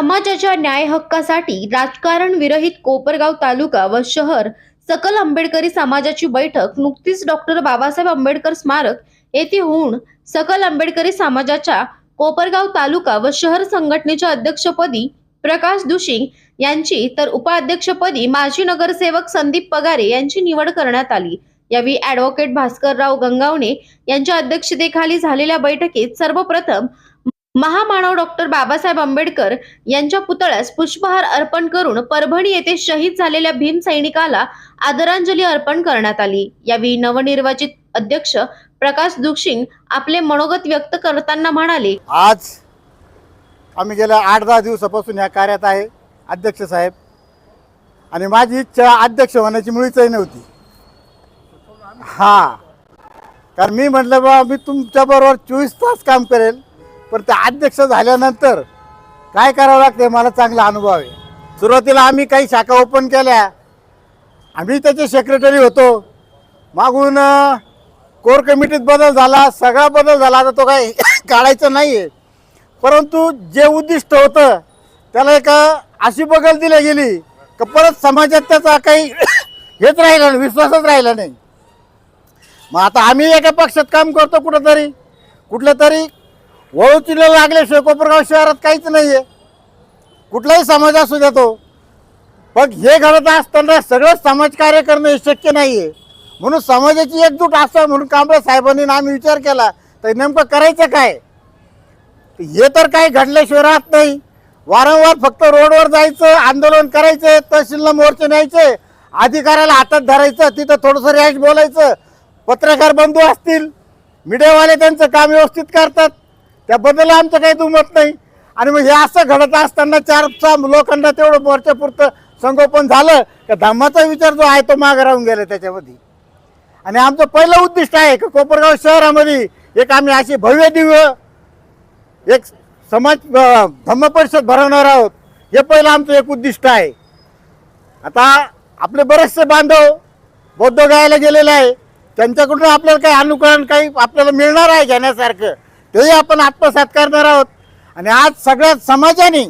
समाजाच्या न्याय हक्कासाठी राजकारण विरहित कोपरगाव तालुका व शहर सकल आंबेडकरी समाजाची बैठक नुकतीच डॉक्टर बाबासाहेब आंबेडकर स्मारक येथे होऊन सकल आंबेडकरी समाजाच्या कोपरगाव तालुका व शहर संघटनेच्या अध्यक्षपदी प्रकाश दुशिंग यांची तर उपाध्यक्षपदी माजी नगरसेवक संदीप पगारे यांची निवड करण्यात आली. यावेळी ॲडव्होकेट भास्करराव गंगावणे यांच्या अध्यक्षतेखाली झालेल्या बैठकीत सर्वप्रथम महामानव डॉक्टर बाबासाहेब आंबेडकर यांच्या पुतळ्यास पुष्पहार अर्पण करून परभणी येथे शहीद झालेल्या भीम सैनिकाला आदरांजली अर्पण करण्यात आली. यावेळी नवनिर्वाचित अध्यक्ष प्रकाश दुक्षिंग आपले मनोगत व्यक्त करताना म्हणाले आज आम्ही गेल्या आठ दहा दिवसापासून या कार्यात आहे अध्यक्ष साहेब. आणि माझी इच्छा अध्यक्ष होण्याची मुळीचही नव्हती. हां. कारण मी म्हटलं बा मी तुमच्याबरोबर चोवीस तास काम करेल. पण ते अध्यक्ष झाल्यानंतर काय करावं लागते मला चांगला अनुभव आहे. सुरुवातीला आम्ही काही शाखा ओपन केल्या. आम्ही त्याचे सेक्रेटरी होतो. मागून कोर कमिटीत बदल झाला. सगळा बदल झाला. आता तो काही काढायचं नाही आहे परंतु जे उद्दिष्ट होतं त्याला एक अशी बगल दिली गेली का परत समाजात त्याचा काही हेच राहिला नाही विश्वासच राहिला नाही. मग आता आम्ही एका पक्षात काम करतो कुठंतरी. कुठलं तरी वळूतीला लागल्याशिवाय कोपरगाव शहरात काहीच नाही आहे कुठलाही समाज असू देतो पण हे घडत असताना सगळं समाजकार्य करणं हे शक्य नाही आहे म्हणून समाजाची एकजूट असावं म्हणून कांबळे साहेबांनी आम्ही विचार केला तर नेमकं करायचं काय? हे तर काही घडल्याशिवाय राहत नाही. वारंवार फक्त रोडवर जायचं आंदोलन करायचं तहसीलला मोर्चे न्यायचे अधिकाऱ्याला हातात धरायचं तिथं थोडंसं रॅश बोलायचं पत्रकार बंधू असतील मीडियावाले त्यांचं काम व्यवस्थित करतात. त्याबद्दल आमचं काही दुमत नाही. आणि मग हे असं घडत असताना चार सहा लोकांना तेवढं मोर्चापुरतं संगोपन झालं का धम्माचा विचार जो आहे तो मागं राहून गेला त्याच्यामध्ये. आणि आमचं पहिलं उद्दिष्ट आहे की कोपरगाव शहरामध्ये एक आम्ही अशी भव्य दिव्य एक समाज धम्म परिषद भरवणार आहोत. हे पहिलं आमचं एक उद्दिष्ट आहे. आता आपले बरेचसे बांधव बौद्ध गायला गेलेले आहे. त्यांच्याकडून आपल्याला काही अनुकरण काही आपल्याला मिळणार आहे घेण्यासारखं. तेही आपण आत्मसात करणार आहोत. आणि आज सगळ्या समाजाने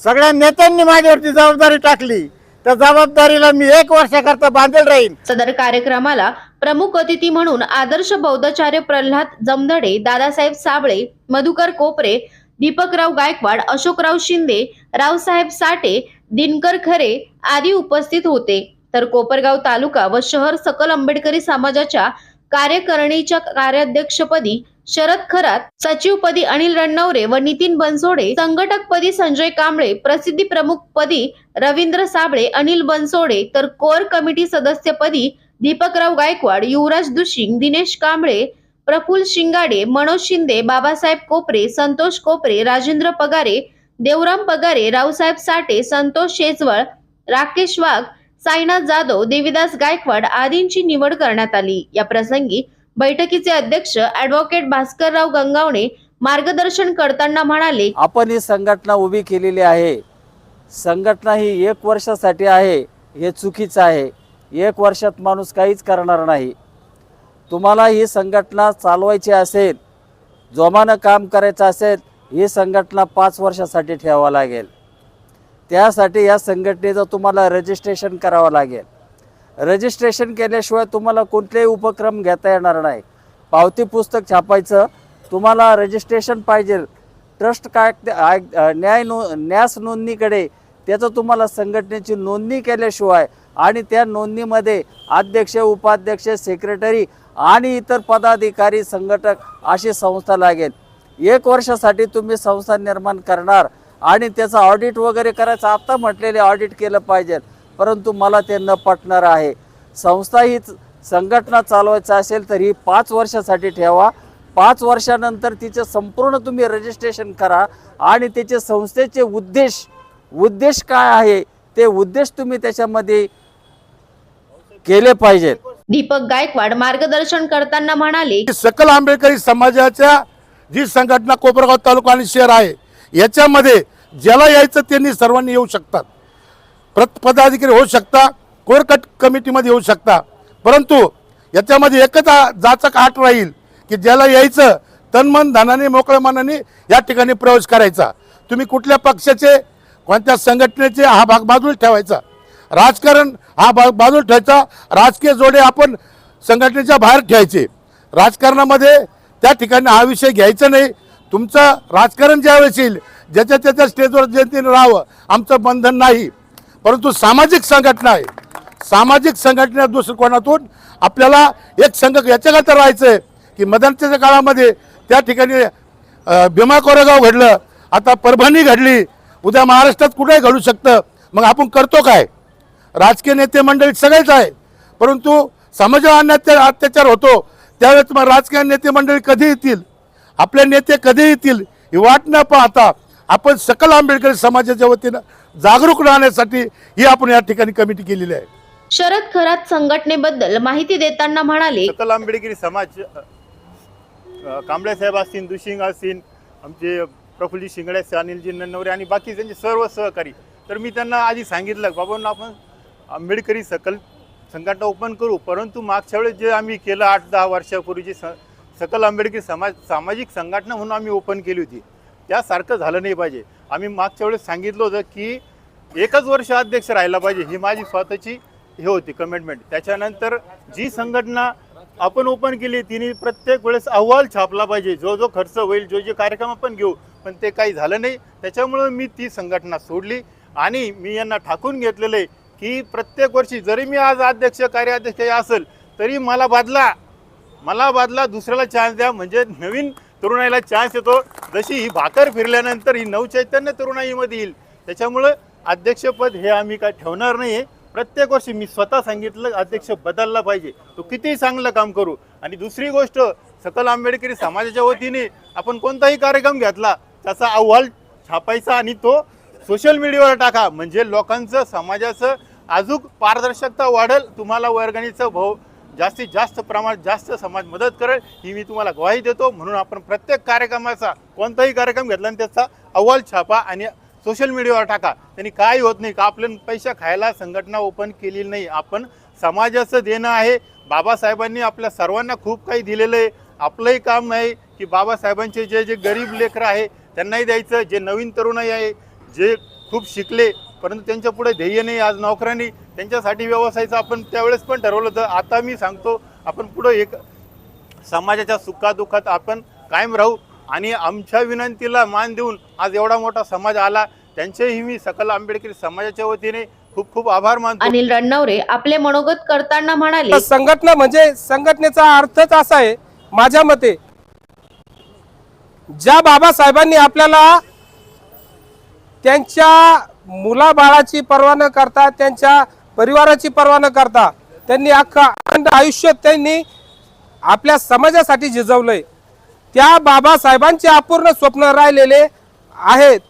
सगळ्या नेत्यांनी माझ्यावरती जबाबदारी टाकली. त्या जबाबदारीला मी एक वर्षाकरता बांधेल राहील सदर कार्यक्रमाला प्रमुख अतिथी म्हणून आदर्श बौद्धाचार्य प्रल्हाद जमदडे दादासाहेब साबळे मधुकर कोपरे दीपकराव गायकवाड अशोकराव शिंदे रावसाहेब साठे दिनकर खरे आदी उपस्थित होते. तर कोपरगाव तालुका व शहर सकल आंबेडकरी समाजाच्या कार्यकारिणीच्या कार्याध्यक्षपदी शरद खरात सचिवपदी अनिल रणनवरे व नितीन बनसोडे संघटकपदी संजय कांबळे प्रसिद्धी प्रमुख पदी रवींद्र साबळे अनिल बनसोडे तर कोर कमिटी सदस्यपदी दीपकराव गायकवाड युवराज दुशिंग दिनेश कांबळे प्रफुल शिंगाडे मनोज शिंदे बाबासाहेब कोपरे संतोष कोपरे राजेंद्र पगारे देवराम पगारे रावसाहेब साठे संतोष शेजवळ राकेश वाघ साईनाथ जाधव देविदास गायकवाड आदींची निवड करण्यात आली. या प्रसंगी बैठकीचे अध्यक्ष ॲडव्होकेट भास्करराव गंगावणे मार्गदर्शन करताना म्हणाले आपण ही संघटना उभी केलेली आहे. संघटना ही एक वर्षासाठी आहे हे चुकीचं आहे. एक वर्षात माणूस काहीच करणार नाही. तुम्हाला ही संघटना चालवायची असेल जोमानं काम करायचं असेल ही संघटना पाच वर्षासाठी ठेवावं लागेल. त्यासाठी या संघटनेचं तुम्हाला रजिस्ट्रेशन करावं लागेल. रजिस्ट्रेशन केल्याशिवाय तुम्हाला कोणतेही उपक्रम घेता येणार नाही. पावती पुस्तक छापायचं तुम्हाला रजिस्ट्रेशन पाहिजे. ट्रस्ट काय न्याय नो न्यास नोंदणीकडे त्याचं तुम्हाला संघटनेची नोंदणी केल्याशिवाय आणि त्या नोंदणीमध्ये अध्यक्ष उपाध्यक्ष सेक्रेटरी आणि इतर पदाधिकारी संघटक अशी संस्था लागेल. एक वर्षासाठी तुम्ही संस्था निर्माण करणार आणि त्याचं ऑडिट वगैरे करायचं. आत्ता म्हटलेले ऑडिट केलं पाहिजे. परंतु मला ते न पटणार आहे. संस्था ही संघटना चालवायचं असेल तर ही पाच वर्षासाठी ठेवा. पाच वर्षानंतर तिचं संपूर्ण तुम्ही रजिस्ट्रेशन करा आणि त्याचे संस्थेचे उद्देश उद्देश काय आहे ते उद्देश तुम्ही त्याच्यामध्ये केले पाहिजेत. दीपक गायकवाड मार्गदर्शन करताना म्हणाले सकल आंबेडकरी समाजाच्या जी संघटना कोपरगाव तालुका आणि शहर आहे याच्यामध्ये ज्याला यायचं त्यांनी सर्वांनी येऊ शकतात. पदाधिकारी होऊ शकता कोर कट कमिटीमध्ये येऊ शकता. परंतु याच्यामध्ये एकच जाचक आठ राहील की ज्याला यायचं तनमन धनाने मोकळ्या मनाने या ठिकाणी प्रवेश करायचा. तुम्ही कुठल्या पक्षाचे कोणत्या संघटनेचे हा भाग बाजूला ठेवायचा. राजकारण हा भाग बाजूला ठेवायचा. राजकीय जोडे आपण संघटनेच्या बाहेर ठेवायचे. राजकारणामध्ये त्या ठिकाणी हा विषय घ्यायचा नाही. तुमचं राजकारण ज्यावेळेस येईल ज्याच्या त्याच्या स्टेजवर जनतेने राहावं आमचं बंधन नाही. परंतु सामाजिक संघटना आहे. सामाजिक संघटना दृष्टिकोनातून आपल्याला एक संघ याच्याकरता राहायचं आहे की मदनच्या काळामध्ये त्या ठिकाणी भीमा कोरेगाव घडलं आता परभणी घडली उद्या महाराष्ट्रात कुठेही घडू शकतं. मग आपण करतो काय? राजकीय नेते मंडळी सगळेच आहे. परंतु समाजावर अत्याचार होतो त्यावेळेस मग राजकीय नेते मंडळी कधी येतील? आपले नेते कधी येतील? ही वाट न पाहता आपण सकल आंबेडकरी समाजाच्या वतीनं जागरूक राहण्यासाठी ही आपण या ठिकाणी कमिटी केलेली आहे. शरद खरात संघटनेबद्दल माहिती देताना म्हणाले सकल आंबेडकरी समाज अ, कांबळे साहेब असतील दुशिंग असतील आमचे प्रफुल्ली शिंगडे असतील, अनिलजी नन्नवरे आणि बाकी त्यांचे सर्व सहकारी. तर मी त्यांना आधी सांगितलं बाबांना आपण आंबेडकरी सकल संघटना ओपन करू परंतु मागच्या वेळेस जे आम्ही केलं आठ दहा वर्षापूर्वीची स सकल आंबेडकरी समाज सामाजिक संघटना म्हणून आम्ही ओपन केली होती. त्यासारखं झालं नाही पाहिजे. आम्ही मागच्या वेळेस सांगितलं होतं की एकच वर्ष अध्यक्ष राहायला पाहिजे ही माझी स्वतःची हे होती कमिटमेंट त्याच्यानंतर जी संघटना आपण ओपन केली तिने प्रत्येक वेळेस अहवाल छापला पाहिजे. जो जो खर्च होईल जो जे कार्यक्रम आपण घेऊ पण ते काही झालं नाही. त्याच्यामुळं मी ती संघटना सोडली आणि मी यांना ठाकून घेतलेलं आहे की प्रत्येक वर्षी जरी मी आज अध्यक्ष कार्याध्यक्ष असेल तरी मला बदला मला बदला दुसऱ्याला चान्स द्या. म्हणजे नवीन तरुणाईला चान्स येतो. जशी ही भाकर फिरल्यानंतर ही नवचैतन्य तरुणाईमध्ये येईल त्याच्यामुळं अध्यक्षपद हे आम्ही काय ठेवणार नाही आहे प्रत्येक वर्षी मी स्वतः सांगितलं अध्यक्ष बदलला पाहिजे. तो कितीही चांगलं काम करू. आणि दुसरी गोष्ट सकल आंबेडकरी समाजाच्या वतीने आपण कोणताही कार्यक्रम घेतला त्याचा अहवाल छापायचा आणि तो सोशल मीडियावर टाका. म्हणजे लोकांचं समाजाचं अजून पारदर्शकता वाढेल तुम्हाला वर्गणीचं भाऊ जास्तीत जास्त प्रमाणात जास्त समाज मदत करेल ही मी तुम्हाला ग्वाही देतो. म्हणून आपण प्रत्येक कार्यक्रमाचा कोणताही कार्यक्रम घेतला आणि त्याचा अहवाल छापा आणि सोशल मीडियावर टाका. त्यांनी काय होत नाही का आपल्या पैसा खायला संघटना ओपन केलेली नाही. आपण समाजाचं देणं आहे. बाबासाहेबांनी आपल्या सर्वांना खूप काही दिलेलं आहे. आपलंही काम आहे की बाबासाहेबांचे जे जे गरीब लेकरं आहे त्यांनाही द्यायचं. जे नवीन तरुणाई आहे जे खूप शिकले परंतु त्यांच्या पुढे ध्येय नाही आज नोकऱ्याने त्यांच्यासाठी व्यवसायाचं आपण त्यावेळेस पण ठरवलं होतं. आता मी सांगतो आपण पुढं एक समाजाच्या सुखादुखात आपण कायम राहू आणि आमच्या विनंतीला मान देऊन आज एवढा मोठा समाज आला. त्यांचेही मी सकल आंबेडकरी समाजाच्या वतीने खूप खूप आभार मानतो. अनिल रण्णवरे आपले मनोगत करताना म्हणाले संघटना म्हणजे संघटनेचा अर्थच असा आहे माझ्या मते. ज्या बाबासाहेबांनी आपल्याला त्यांच्या मुलाबाळाची पर्वा न करता त्यांच्या परिवाराची पर्वा न करता त्यांनी अख्खा अखंड आयुष्य त्यांनी आपल्या समाजासाठी झिजवलंय त्या बाबासाहेबांचे अपूर्ण स्वप्न राहिलेले आहेत.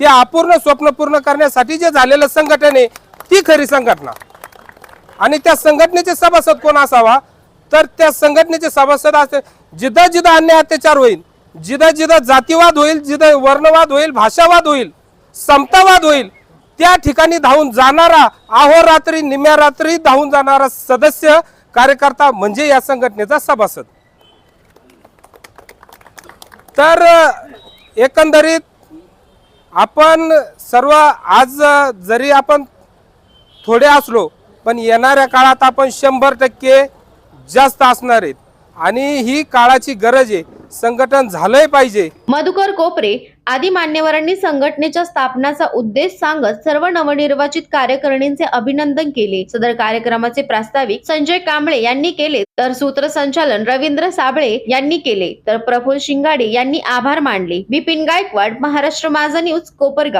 ते अपूर्ण स्वप्न पूर्ण करण्यासाठी जे झालेलं संघटन आहे ती खरी संघटना. आणि त्या संघटनेचे सभासद कोण असावा? तर त्या संघटनेचे सभासद असे जिथं जिथं अन्याय अत्याचार होईल. जिथं जिथं जातीवाद होईल जिथं वर्णवाद होईल भाषावाद होईल. समतावाद होईल. त्या ठिकाणी धावून जाणारा अहोरात्री निम्या रात्री धावून जाणारा सदस्य कार्यकर्ता म्हणजे या संघटनेचा सभासद. तर एकंदरीत आपण सर्व आज जरी आपण थोडे असलो पण येणाऱ्या काळात आपण शंभर टक्के जास्त असणार आहेत. आणि ही काळाची गरज आहे. संघटन झालंय पाहिजे. मधुकर कोपरे आदी मान्यवरांनी संघटनेच्या स्थापनाचा उद्देश सांगत सर्व नवनिर्वाचित कार्यकारिणींचे अभिनंदन केले. सदर कार्यक्रमाचे प्रास्ताविक संजय कांबळे यांनी केले तर सूत्रसंचालन रवींद्र साबळे यांनी केले तर प्रफुल्ल शिंगाडे यांनी आभार मानले. बिपिन गायकवाड महाराष्ट्र माझा न्यूज कोपरगाव.